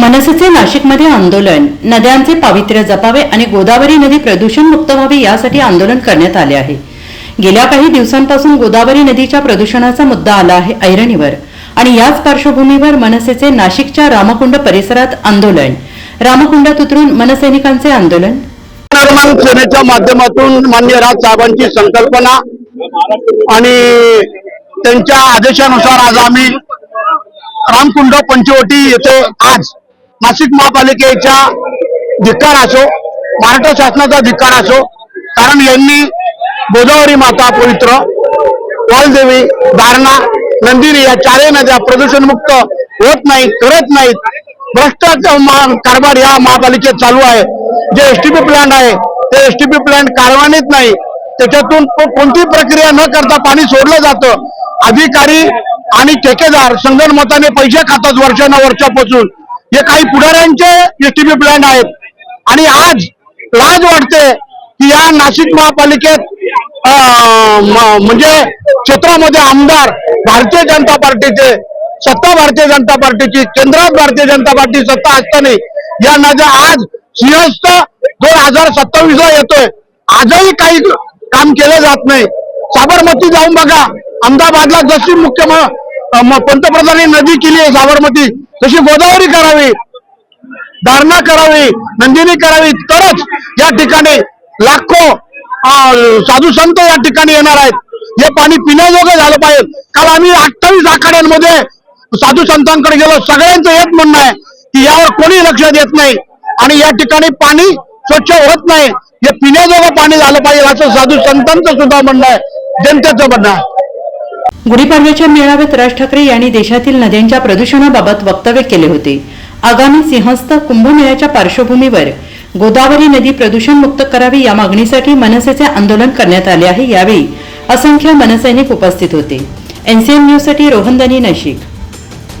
मनसेचे नाशिकमध्ये आंदोलन नद्यांचे पावित्र्य जपावे आणि गोदावरी नदी प्रदूषण मुक्त व्हावी यासाठी आंदोलन करण्यात आले आहे. गेल्या काही दिवसांपासून गोदावरी नदीच्या प्रदूषणाचा मुद्दा आला आहे ऐरणीवर आणि याच पार्श्वभूमीवर मनसेचे नाशिकच्या रामकुंड परिसरात आंदोलन. रामकुंडात उतरून मनसैनिकांचे आंदोलन. सेनेच्या माध्यमातून मान्य राज साहेबांची संकल्पना आणि त्यांच्या आदेशानुसार आज आम्ही रामकुंड पंचवटी येथे आज नाशिक महापालिकेच्या धिक्कार असो महाराष्ट्र शासनाचा धिक्कार असो कारण यांनी गोदावरी माता पवित्र वालदेवी दारणा नंदिनी या चारही नद्या प्रदूषणमुक्त होत नाही करत नाहीत. भ्रष्टाचार कारभार या महापालिकेत चालू आहे. जे एसटीपी प्लांट आहे ते एसटीपी प्लांट कार्यान्वित नाही. त्याच्यातून कोणती कोणतीही प्रक्रिया न करता पाणी सोडलं जातं. अधिकारी आणि ठेकेदार संगणमताने पैसे खातात वर्षांना वर्षापासून हे काही पुढाऱ्यांचे एसटीपी प्लॅन आहेत. आणि आज लाज वाटते की या नाशिक महापालिकेत अं, म्हणजे क्षेत्रामध्ये आमदार भारतीय जनता पार्टीचे सत्ता भारतीय जनता पार्टीची केंद्रात भारतीय जनता पार्टी सत्ता असताना या नद्या आज सिंहस्थ दोन हजार सत्तावीस ला येतोय. आजही काही काम केलं जात नाही. साबरमती जाऊन बघा. अहमदाबादला जशी मुख्य पंतप्रधानांनी नदी केली आहे साबरमती तशी गोदावरी करावी धारणा करावी नंदिनी करावी तरच या ठिकाणी लाखो साधू संत या ठिकाणी येणार आहेत. हे पाणी पिण्याजोगं झालं पाहिजे. काल आम्ही अठ्ठावीस आखाड्यांमध्ये साधू संतांकडे गेलो. सगळ्यांचं हेच म्हणणं आहे की यावर कोणी लक्ष देत नाही आणि या ठिकाणी पाणी स्वच्छ होत नाही. हे पिण्याजोगं पाणी झालं पाहिजे असं साधू संतांचं सुद्धा म्हणणं आहे. जनतेचं म्हणणं आहे. गुढीपाडव्याच्या मेळाव्यात राज ठाकरे यांनी देशातील नद्यांच्या प्रदूषणाबाबत वक्तव्य केले होते. आगामी सिंहस्थ कुंभमेळ्याच्या पार्श्वभूमीवर गोदावरी नदी प्रदूषणमुक्त करावी या मागणीसाठी मनसेचे आंदोलन करण्यात आले आहे. यावेळी असंख्य मनसैनिक उपस्थित होते. एनसीएम न्यूजसाठी रोहनदनी नाशिक.